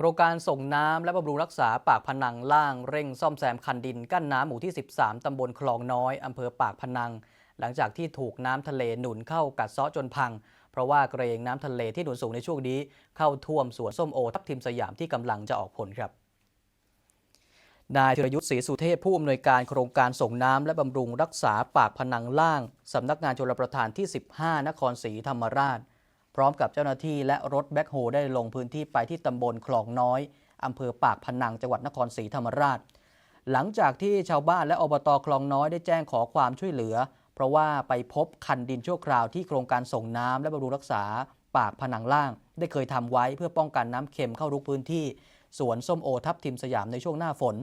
โครงการส่งน้ำและบำรุงรักษาปากพนังล่างเร่งซ่อมแซมคันดินกั้นน้ำหมู่ที่ 13 ตำบลคลองน้อยอำเภอปากพนัง หลังจากที่ถูกน้ำทะเลหนุนเข้ากัดเซาะจนพัง เพราะว่าเกรงน้ำทะเลที่หนุนสูงในช่วงนี้ เข้าท่วมสวนส้มโอทับทิมสยามที่กำลังจะออกผลครับนายธีรยุทธ์ศรีสุเทพผู้อำนวยการโครงการส่งน้ำและบำรุงรักษาปากพนังล่างสำนักงานชลประทานที่ 15 นครศรีธรรมราช พร้อมกับเจ้าหน้าที่และรถแบ็คโฮได้ลงพื้นที่ไปที่ตำบลคลองน้อยอำเภอปากพนังจังหวัดนครศรีธรรมราช หลังจากที่ชาวบ้านและอบตคลองน้อยได้แจ้งขอความช่วยเหลือ เพราะว่าไปพบคันดินชั่วคราวที่โครงการส่งน้ำและบำรุงรักษา ปากผนังล่าง ได้เคยทำไว้เพื่อป้องกันน้ำเค็มเข้ารุกพื้นที่สวนส้มโอทับทิมสยามในช่วงหน้าฝน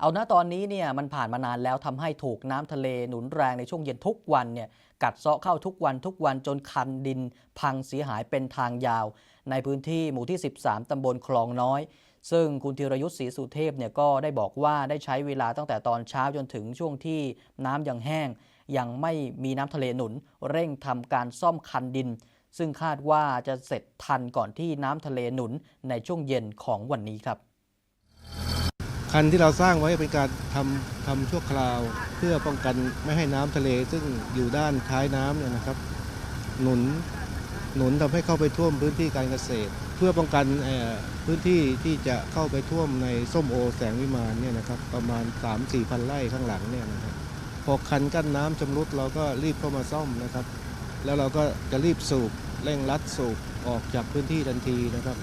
เอาณตอนนี้เนี่ยมันผ่านมานานแล้วทำให้ถูกน้ำทะเลหนุนแรงในช่วงเย็นทุกวันเนี่ยกัดเซาะเข้าทุกวันทุกวันจนคันดินพังเสียหายเป็นทางยาว ในพื้นที่หมู่ที่ 13ตำบลคลองน้อย ซึ่งคุณธีรยุทธ์ศรีสุเทพเนี่ยก็ได้บอกว่าได้ใช้เวลาตั้งแต่ตอนเช้าจนถึงช่วงที่น้ำยังแห้ง ยังไม่มีน้ำทะเลหนุน เร่งทำการซ่อมคันดิน ซึ่งคาดว่าจะเสร็จทันก่อนที่น้ำทะเลหนุนในช่วงเย็นของวันนี้ครับ คันที่เราสร้างไว้เป็นการทำทำชั่วคราว เพื่อป้องกันไม่ให้น้ำทะเล ซึ่งอยู่ด้านท้ายน้ำเนี่ยนะครับ หนุนหนุนทำให้เข้าไปท่วมพื้นที่การเกษตร เพื่อป้องกันพื้นที่ที่จะเข้าไปท่วมในส้มโอแสงวิมานเนี่ยนะครับประมาณ 3-4พันไร่ข้างหลังเนี่ยนะครับพอคันกั้นน้ำชำรุดเราก็รีบเข้ามาซ่อมนะครับ แล้วเราก็จะรีบสูบเร่งรัดสูบออกจากพื้นที่ทันทีนะครับ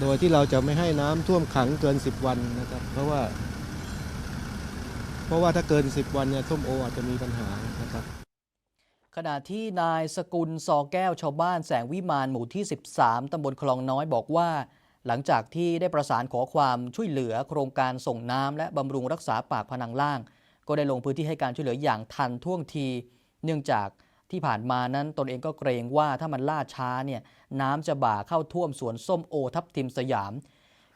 โดยที่เราจะไม่ให้น้ำท่วมขังเกิน 10 วันนะครับ เพราะว่า เพราะว่าถ้าเกิน 10 วันเนี่ยส้มโออาจจะมีปัญหานะครับ ขณะที่นายสกุลซอแก้วชาวบ้านแสงวิมานหมู่ที่ 13ตำบลคลองน้อยบอกว่า หลังจากที่ได้ประสานขอความช่วยเหลือโครงการส่งน้ำและบำรุงรักษาปากพนังล่าง ก็ได้ลงพื้นที่ให้การช่วยเหลืออย่างทันท่วงที เนื่องจาก ที่ผ่านมานั้นตนเองก็เกรงว่าถ้ามันล่าช้าเนี่ยน้ำจะบ่าเข้าท่วมสวนส้มโอทับทิมสยาม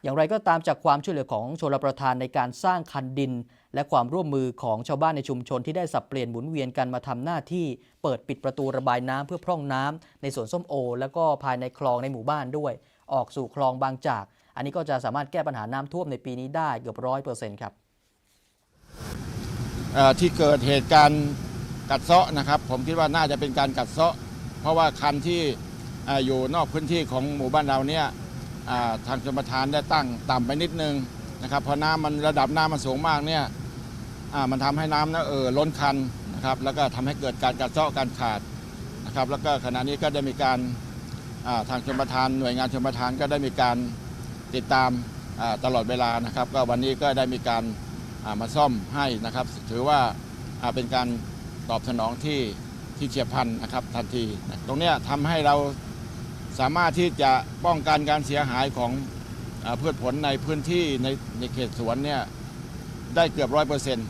อย่างไรก็ตามจากความช่วยเหลือของชลประทานในการสร้างคันดิน และความร่วมมือของชาวบ้านในชุมชนที่ได้สับเปลี่ยนหมุนเวียนกันมาทำหน้าที่ เปิดปิดประตูระบายน้ำเพื่อพร่องน้ำในสวนส้มโอ แล้วก็ภายในคลองในหมู่บ้านด้วย ออกสู่คลองบางจาก อันนี้ก็จะสามารถแก้ปัญหาน้ำท่วมในปีนี้ได้เกือบร้อยเปอร์เซ็นต์ครับที่เกิดเหตุการณ์ กัดเซาะนะครับ ผมคิดว่าน่าจะเป็นการกัดเซาะ เพราะว่าคันที่ออยู่นอกพื้นที่ของหมู่บ้านเราเนี่ยทางชมประทานได้ตั้งต่ำไปนิดนึงนะครับเพราะน้ำมันระดับน้ำมันสูงมากเนี่ยมันทำให้น้ำนะเออล้นคันนะครับแล้วก็ทำให้เกิดการกัดเซาะการขาดนะครับแล้วก็ขณะนี้ก็ได้มีการทางชมประทานหน่วยงานชมประทานก็ได้มีการติดตามตลอดเวลานะครับ ก็วันนี้ก็ได้มีการมาซ่อมให้นะครับ ถือว่าเป็นการ ตอบสนองที่ที่เฉียบพลันนะครับทันที ตรงนี้ทำให้เราสามารถที่จะป้องกันการเสียหายของอพืชผลในพื้นที่ในในเขตสวนเนี่ยได้เกือบร้อยเปอร์เซ็นต์